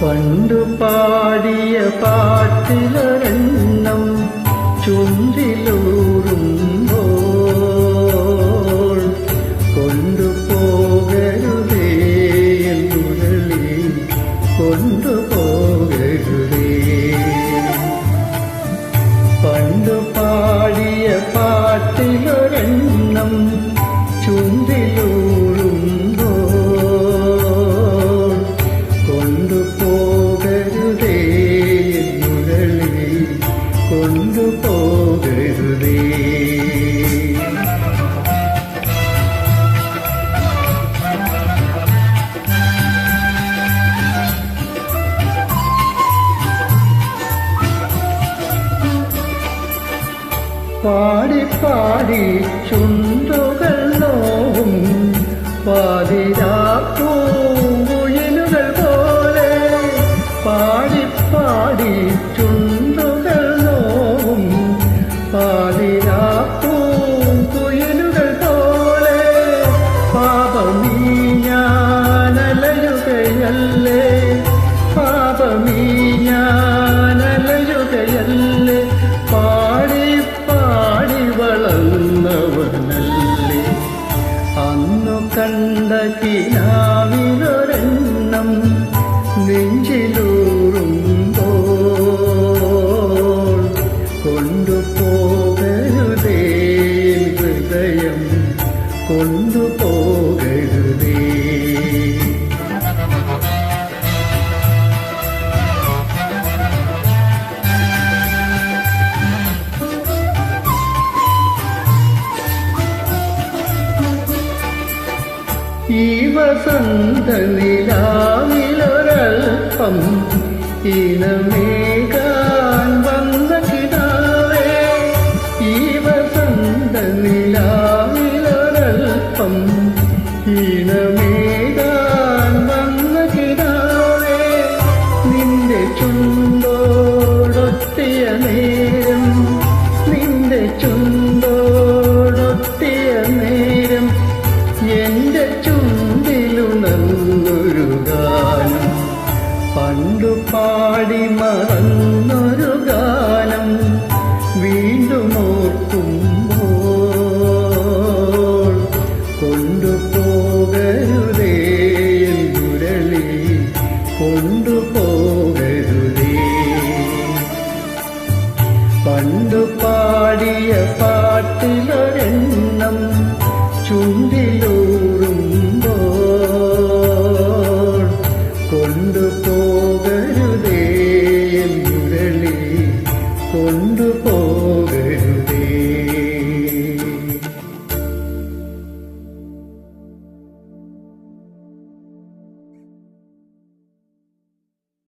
പണ്ടു പാടിയ പാട്ടിലൊരെണ്ണം ചുണ്ടിലൂറുമ്പോൾ കൊണ്ടുപോകരുതേ എൻ മുരളി കൊണ്ടുപോകരുതേ പണ്ടു പാടിയ പാട്ടിലൊരെണ്ണം കൊണ്ടുപോകരുതേ പാടി പാടി ചുണ്ടുകൾ നോവും പാതിരാപ്പൂങ്കുയിലുകൾ വസന്ത നിലാവിലൊരൽപ്പം ഇനമേകാൻ വന്ന കിടാവേ ഈ വസന്ത നിലാവിലൊരൽപ്പം ഇനമേകാൻ പണ്ടു പാടി മറന്നൊരു ഗാനം വീണ്ടും ഓർക്കുമ്പോൾ കൊണ്ടുപോകരുതേ മുരളി കൊണ്ടുപോകരുതേ പണ്ടു പാടിയ പാട്ടിലൊരെണ്ണം കൊണ്ടുപോക